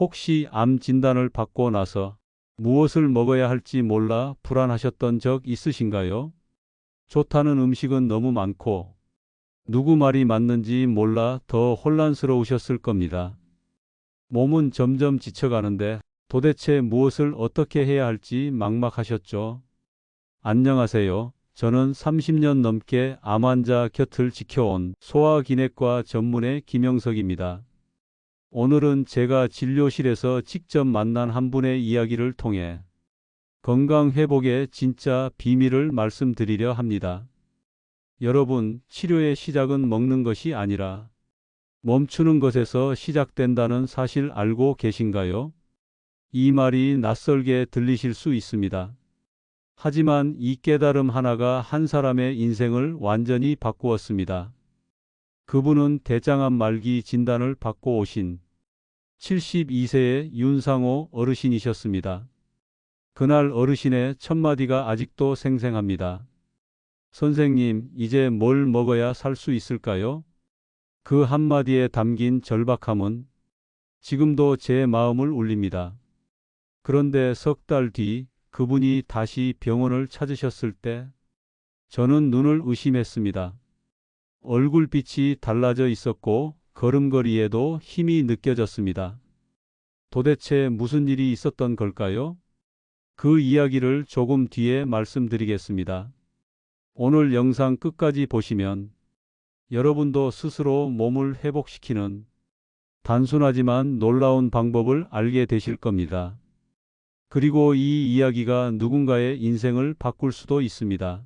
혹시 암 진단을 받고 나서 무엇을 먹어야 할지 몰라 불안하셨던 적 있으신가요? 좋다는 음식은 너무 많고 누구 말이 맞는지 몰라 더 혼란스러우셨을 겁니다. 몸은 점점 지쳐가는데 도대체 무엇을 어떻게 해야 할지 막막하셨죠. 안녕하세요. 저는 30년 넘게 암 환자 곁을 지켜온 소아기내과 전문의 김영석입니다. 오늘은 제가 진료실에서 직접 만난 한 분의 이야기를 통해 건강 회복의 진짜 비밀을 말씀드리려 합니다. 여러분, 치료의 시작은 먹는 것이 아니라 멈추는 것에서 시작된다는 사실 알고 계신가요? 이 말이 낯설게 들리실 수 있습니다. 하지만 이 깨달음 하나가 한 사람의 인생을 완전히 바꾸었습니다. 그분은 대장암 말기 진단을 받고 오신 72세의 윤상호 어르신이셨습니다. 그날 어르신의 첫마디가 아직도 생생합니다. 선생님, 이제 뭘 먹어야 살 수 있을까요? 그 한마디에 담긴 절박함은 지금도 제 마음을 울립니다. 그런데 석 달 뒤 그분이 다시 병원을 찾으셨을 때 저는 눈을 의심했습니다. 얼굴빛이 달라져 있었고 걸음걸이에도 힘이 느껴졌습니다. 도대체 무슨 일이 있었던 걸까요? 그 이야기를 조금 뒤에 말씀드리겠습니다. 오늘 영상 끝까지 보시면 여러분도 스스로 몸을 회복시키는 단순하지만 놀라운 방법을 알게 되실 겁니다. 그리고 이 이야기가 누군가의 인생을 바꿀 수도 있습니다.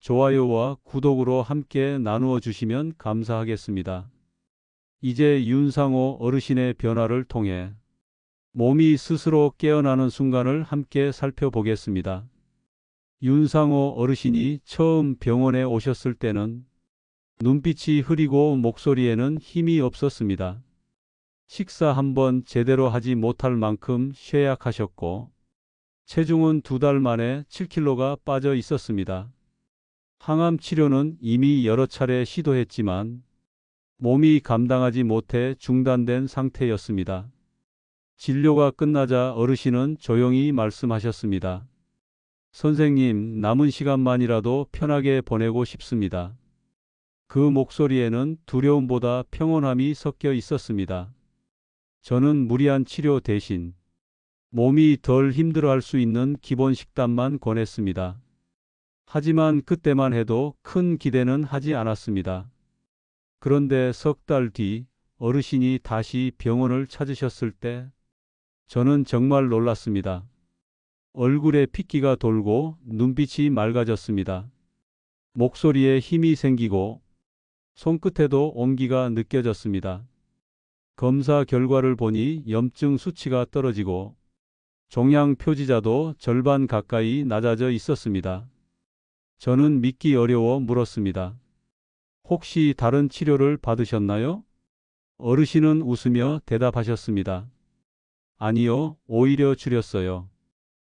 좋아요와 구독으로 함께 나누어 주시면 감사하겠습니다. 이제 윤상호 어르신의 변화를 통해 몸이 스스로 깨어나는 순간을 함께 살펴보겠습니다. 윤상호 어르신이 처음 병원에 오셨을 때는 눈빛이 흐리고 목소리에는 힘이 없었습니다. 식사 한번 제대로 하지 못할 만큼 쇠약하셨고 체중은 두 달 만에 7kg가 빠져 있었습니다. 항암 치료는 이미 여러 차례 시도했지만 몸이 감당하지 못해 중단된 상태였습니다. 진료가 끝나자 어르신은 조용히 말씀하셨습니다. 선생님, 남은 시간만이라도 편하게 보내고 싶습니다. 그 목소리에는 두려움보다 평온함이 섞여 있었습니다. 저는 무리한 치료 대신 몸이 덜 힘들어 할 수 있는 기본 식단만 권했습니다. 하지만 그때만 해도 큰 기대는 하지 않았습니다. 그런데 석 달 뒤 어르신이 다시 병원을 찾으셨을 때 저는 정말 놀랐습니다. 얼굴에 핏기가 돌고 눈빛이 맑아졌습니다. 목소리에 힘이 생기고 손끝에도 온기가 느껴졌습니다. 검사 결과를 보니 염증 수치가 떨어지고 종양 표지자도 절반 가까이 낮아져 있었습니다. 저는 믿기 어려워 물었습니다. 혹시 다른 치료를 받으셨나요? 어르신은 웃으며 대답하셨습니다. 아니요, 오히려 줄였어요.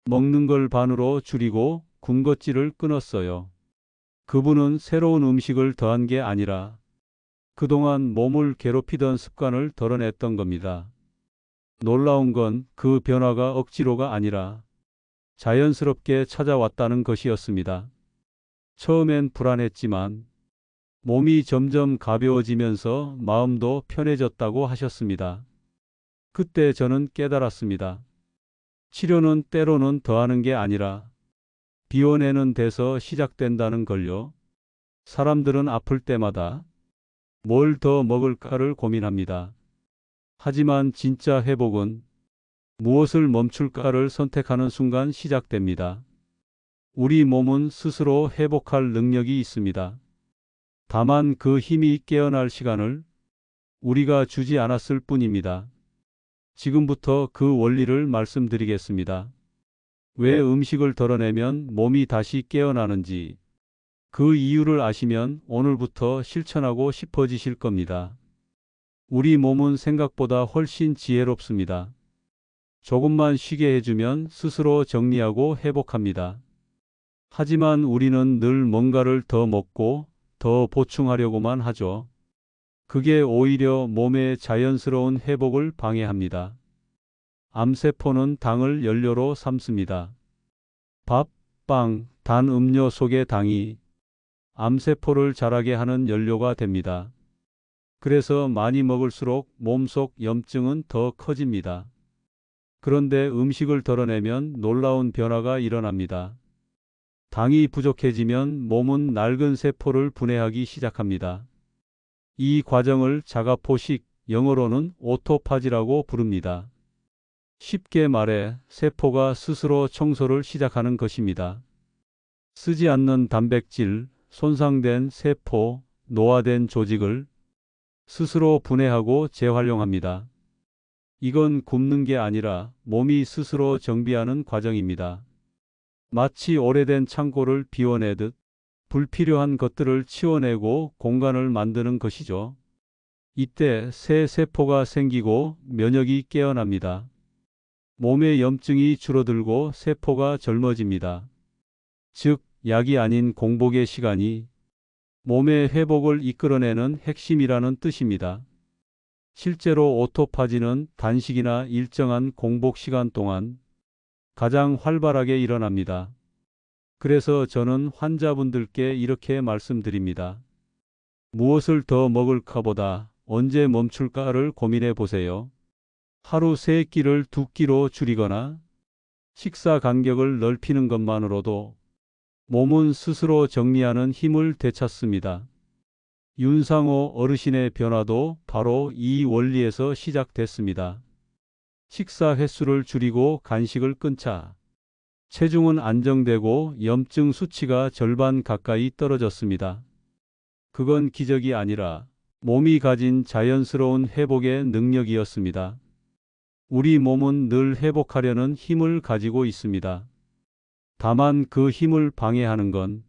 먹는 걸 반으로 줄이고 군것질을 끊었어요. 그분은 새로운 음식을 더한 게 아니라 그동안 몸을 괴롭히던 습관을 덜어냈던 겁니다. 놀라운 건 그 변화가 억지로가 아니라 자연스럽게 찾아왔다는 것이었습니다. 처음엔 불안했지만 몸이 점점 가벼워지면서 마음도 편해졌다고 하셨습니다. 그때 저는 깨달았습니다. 치료는 때로는 더하는 게 아니라 비워내는 데서 시작된다는 걸요. 사람들은 아플 때마다 뭘 더 먹을까를 고민합니다. 하지만 진짜 회복은 무엇을 멈출까를 선택하는 순간 시작됩니다. 우리 몸은 스스로 회복할 능력이 있습니다. 다만 그 힘이 깨어날 시간을 우리가 주지 않았을 뿐입니다. 지금부터 그 원리를 말씀드리겠습니다. 왜 음식을 덜어내면 몸이 다시 깨어나는지 그 이유를 아시면 오늘부터 실천하고 싶어지실 겁니다. 우리 몸은 생각보다 훨씬 지혜롭습니다. 조금만 쉬게 해주면 스스로 정리하고 회복합니다. 하지만 우리는 늘 뭔가를 더 먹고 더 보충하려고만 하죠. 그게 오히려 몸의 자연스러운 회복을 방해합니다. 암세포는 당을 연료로 삼습니다. 밥, 빵, 단 음료 속의 당이 암세포를 자라게 하는 연료가 됩니다. 그래서 많이 먹을수록 몸속 염증은 더 커집니다. 그런데 음식을 덜어내면 놀라운 변화가 일어납니다. 당이 부족해지면 몸은 낡은 세포를 분해하기 시작합니다. 이 과정을 자가포식, 영어로는 오토파지라고 부릅니다. 쉽게 말해 세포가 스스로 청소를 시작하는 것입니다. 쓰지 않는 단백질, 손상된 세포, 노화된 조직을 스스로 분해하고 재활용합니다. 이건 굶는 게 아니라 몸이 스스로 정비하는 과정입니다. 마치 오래된 창고를 비워내듯 불필요한 것들을 치워내고 공간을 만드는 것이죠. 이때 새 세포가 생기고 면역이 깨어납니다. 몸의 염증이 줄어들고 세포가 젊어집니다. 즉, 약이 아닌 공복의 시간이 몸의 회복을 이끌어내는 핵심이라는 뜻입니다. 실제로 오토파지는 단식이나 일정한 공복 시간 동안 가장 활발하게 일어납니다. 그래서 저는 환자분들께 이렇게 말씀드립니다. 무엇을 더 먹을까보다 언제 멈출까를 고민해 보세요. 하루 세 끼를 두 끼로 줄이거나 식사 간격을 넓히는 것만으로도 몸은 스스로 정리하는 힘을 되찾습니다. 윤상호 어르신의 변화도 바로 이 원리에서 시작됐습니다. 식사 횟수를 줄이고 간식을 끊자 체중은 안정되고 염증 수치가 절반 가까이 떨어졌습니다. 그건 기적이 아니라 몸이 가진 자연스러운 회복의 능력이었습니다. 우리 몸은 늘 회복하려는 힘을 가지고 있습니다. 다만 그 힘을 방해하는 건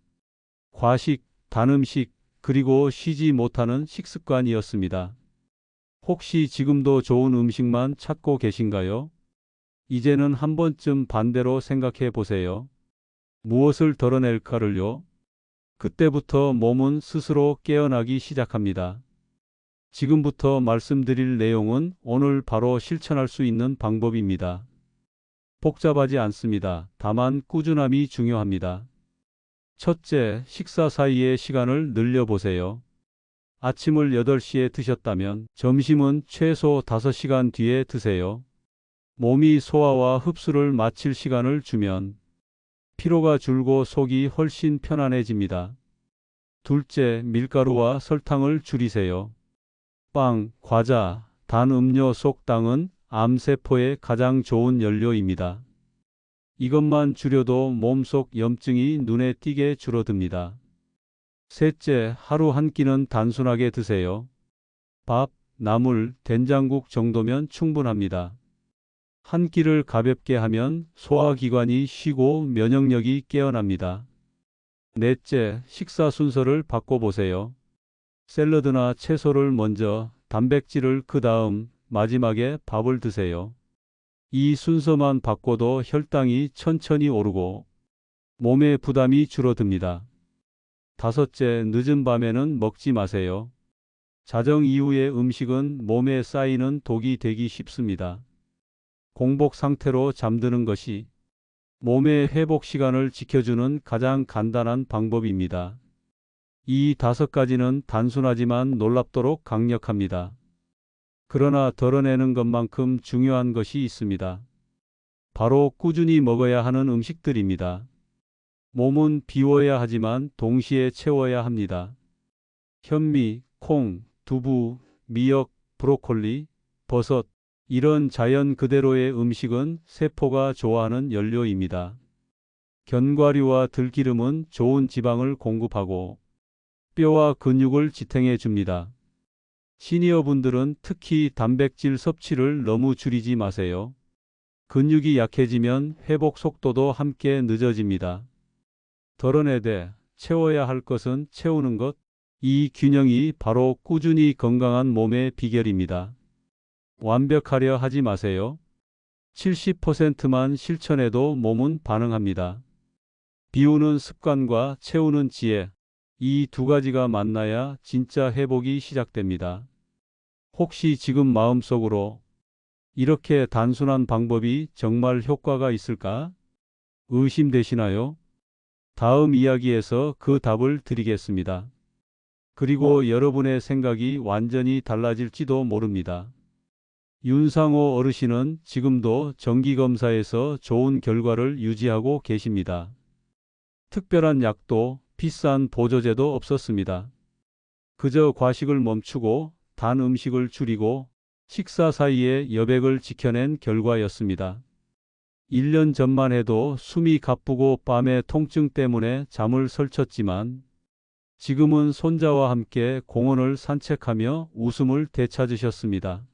과식, 단음식, 그리고 쉬지 못하는 식습관이었습니다. 혹시 지금도 좋은 음식만 찾고 계신가요? 이제는 한 번쯤 반대로 생각해 보세요. 무엇을 덜어낼까를요? 그때부터 몸은 스스로 깨어나기 시작합니다. 지금부터 말씀드릴 내용은 오늘 바로 실천할 수 있는 방법입니다. 복잡하지 않습니다. 다만 꾸준함이 중요합니다. 첫째, 식사 사이의 시간을 늘려보세요. 아침을 8시에 드셨다면 점심은 최소 5시간 뒤에 드세요. 몸이 소화와 흡수를 마칠 시간을 주면 피로가 줄고 속이 훨씬 편안해집니다. 둘째, 밀가루와 설탕을 줄이세요. 빵, 과자, 단 음료 속 당은 암세포에 가장 좋은 연료입니다. 이것만 줄여도 몸속 염증이 눈에 띄게 줄어듭니다. 셋째, 하루 한 끼는 단순하게 드세요. 밥, 나물, 된장국 정도면 충분합니다. 한 끼를 가볍게 하면 소화기관이 쉬고 면역력이 깨어납니다. 넷째, 식사 순서를 바꿔보세요. 샐러드나 채소를 먼저, 단백질을 그 다음, 마지막에 밥을 드세요. 이 순서만 바꿔도 혈당이 천천히 오르고 몸의 부담이 줄어듭니다. 다섯째, 늦은 밤에는 먹지 마세요. 자정 이후의 음식은 몸에 쌓이는 독이 되기 쉽습니다. 공복 상태로 잠드는 것이 몸의 회복 시간을 지켜주는 가장 간단한 방법입니다. 이 다섯 가지는 단순하지만 놀랍도록 강력합니다. 그러나 덜어내는 것만큼 중요한 것이 있습니다. 바로 꾸준히 먹어야 하는 음식들입니다. 몸은 비워야 하지만 동시에 채워야 합니다. 현미, 콩, 두부, 미역, 브로콜리, 버섯, 이런 자연 그대로의 음식은 세포가 좋아하는 연료입니다. 견과류와 들기름은 좋은 지방을 공급하고 뼈와 근육을 지탱해 줍니다. 시니어분들은 특히 단백질 섭취를 너무 줄이지 마세요. 근육이 약해지면 회복 속도도 함께 늦어집니다. 덜어내되 채워야 할 것은 채우는 것. 이 균형이 바로 꾸준히 건강한 몸의 비결입니다. 완벽하려 하지 마세요. 70%만 실천해도 몸은 반응합니다. 비우는 습관과 채우는 지혜. 이 두 가지가 만나야 진짜 회복이 시작됩니다. 혹시 지금 마음속으로 이렇게 단순한 방법이 정말 효과가 있을까? 의심되시나요? 다음 이야기에서 그 답을 드리겠습니다. 그리고 여러분의 생각이 완전히 달라질지도 모릅니다. 윤상호 어르신은 지금도 정기검사에서 좋은 결과를 유지하고 계십니다. 특별한 약도 비싼 보조제도 없었습니다. 그저 과식을 멈추고 단 음식을 줄이고 식사 사이에 여백을 지켜낸 결과였습니다. 1년 전만 해도 숨이 가쁘고 밤에 통증 때문에 잠을 설쳤지만 지금은 손자와 함께 공원을 산책하며 웃음을 되찾으셨습니다.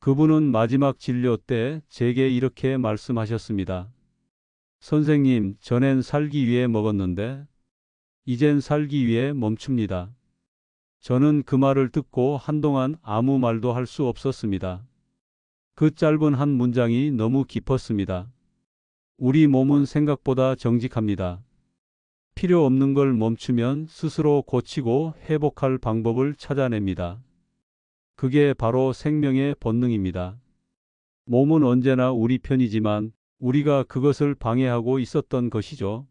그분은 마지막 진료 때 제게 이렇게 말씀하셨습니다. 선생님, 전엔 살기 위해 먹었는데, 이젠 살기 위해 멈춥니다. 저는 그 말을 듣고 한동안 아무 말도 할 수 없었습니다. 그 짧은 한 문장이 너무 깊었습니다. 우리 몸은 생각보다 정직합니다. 필요 없는 걸 멈추면 스스로 고치고 회복할 방법을 찾아냅니다. 그게 바로 생명의 본능입니다. 몸은 언제나 우리 편이지만 우리가 그것을 방해하고 있었던 것이죠.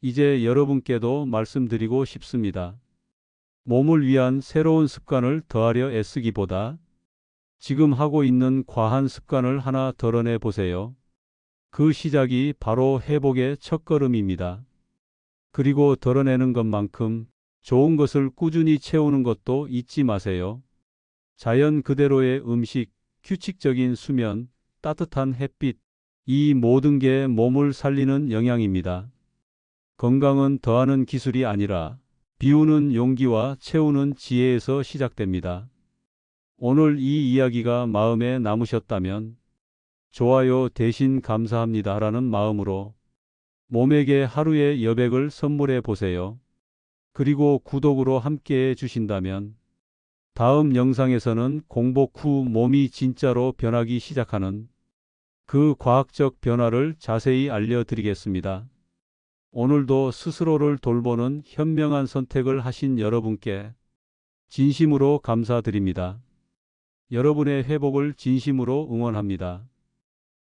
이제 여러분께도 말씀드리고 싶습니다. 몸을 위한 새로운 습관을 더하려 애쓰기보다 지금 하고 있는 과한 습관을 하나 덜어내 보세요. 그 시작이 바로 회복의 첫걸음입니다. 그리고 덜어내는 것만큼 좋은 것을 꾸준히 채우는 것도 잊지 마세요. 자연 그대로의 음식, 규칙적인 수면, 따뜻한 햇빛, 이 모든 게 몸을 살리는 영양입니다. 건강은 더하는 기술이 아니라 비우는 용기와 채우는 지혜에서 시작됩니다. 오늘 이 이야기가 마음에 남으셨다면 좋아요 대신 감사합니다 라는 마음으로 몸에게 하루의 여백을 선물해 보세요. 그리고 구독으로 함께 해 주신다면 다음 영상에서는 공복 후 몸이 진짜로 변하기 시작하는 그 과학적 변화를 자세히 알려드리겠습니다. 오늘도 스스로를 돌보는 현명한 선택을 하신 여러분께 진심으로 감사드립니다. 여러분의 회복을 진심으로 응원합니다.